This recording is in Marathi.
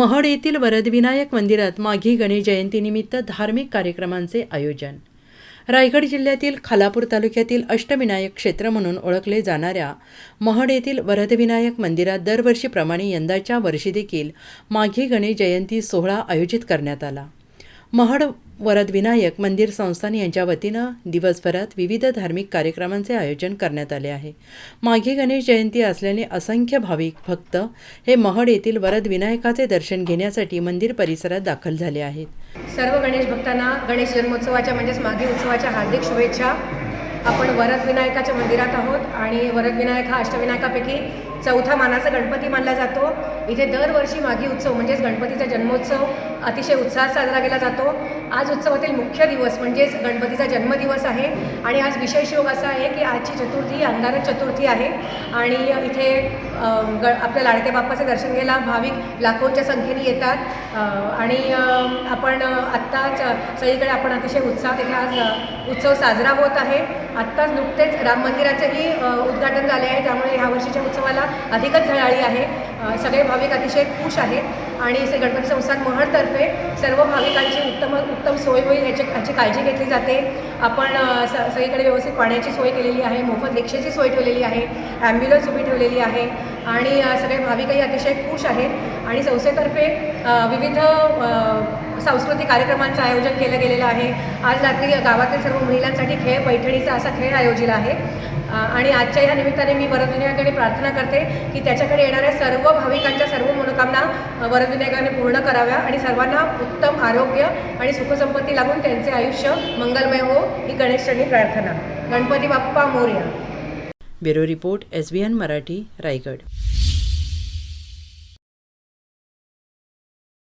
महड येथील वरदविनायक मंदिरात माघी गणेश जयंतीनिमित्त धार्मिक कार्यक्रमांचे आयोजन. रायगड जिल्ह्यातील खालापूर तालुक्यातील अष्टविनायक क्षेत्र म्हणून ओळखले जाणाऱ्या महड येथील वरदविनायक मंदिरात दरवर्षीप्रमाणे यंदाच्या वर्षी देखील माघी गणेश जयंती सोहळा आयोजित करण्यात आला. महड वरदविनायक मंदिर संस्थान यांच्या वतीनं दिवसभरात विविध धार्मिक कार्यक्रमांचे आयोजन करण्यात आले आहे. माघी गणेश जयंती असल्याने असंख्य भाविक भक्त हे महड येथील वरदविनायकाचे दर्शन घेण्यासाठी मंदिर परिसरात दाखल झाले आहेत. सर्व गणेश भक्तांना गणेश जन्मोत्सवाच्या म्हणजेच माघी उत्सवाच्या हार्दिक शुभेच्छा. आपण वरद विनायकाच्या मंदिरात आहोत आणि वरद विनायक हा अष्टविनायकापैकी चौथा मानाचा गणपती मानला जातो. इथे दरवर्षी माघी उत्सव म्हणजेच गणपतीचा जन्मोत्सव अतिशय उत्साहात साजरा केला जातो. आज उत्सवातील मुख्य दिवस म्हणजेच गणपतीचा जन्मदिवस आहे आणि आज विशेष योग असा आहे की आजची चतुर्थी ही अंगारक चतुर्थी आहे. आणि इथे ग आपल्या लाडके बाप्पाचे दर्शन घ्यायला भाविक लाखोंच्या संख्येने येतात. आणि आपण आत्ताच सगळीकडे आपण अतिशय उत्साहात इथे आज उत्सव साजरा होत आहे. आत्ताच नुकतेच राम मंदिराचंही उद्घाटन झाले आहे त्यामुळे ह्या वर्षीच्या उत्सवाला अधिकच झळाळी आहे. सगळे भाविक अतिशय खुश आहेत. आणि श्री गणपती संस्थान महडतर्फे सर्व भाविकांची उत्तम उत्तम सोय होईल याची याची काळजी घेतली जाते. आपण स सगळीकडे व्यवस्थित पाण्याची सोय केलेली आहे मोफत रिक्षेची सोय ठेवलेली आहे ॲम्ब्युलन्स उभी ठेवलेली आहे. आणि सगळे भाविकही अतिशय खुश आहेत. आणि संस्थेतर्फे विविध सांस्कृतिक कार्यक्रमांचं आयोजन केलं गेलेलं आहे. आज रात्री गावातील सर्व महिलांसाठी खेळ पैठणीचा असा खेळ आयोजित आहे. आणि आजच्या ह्या निमित्ताने मी वरदविनायकाकडे प्रार्थना करते की त्याच्याकडे येणाऱ्या सर्व भाविकांच्या सर्व मनोकामना वरदविनायकाने पूर्ण कराव्या आणि सर्वांना उत्तम आरोग्य आणि सुखसंपत्ती लागून त्यांचे आयुष्य मंगलमय हो ही गणेशचरणी प्रार्थना. Ganpati Bappa Morya. Bureau report S B N Marathi Raigad.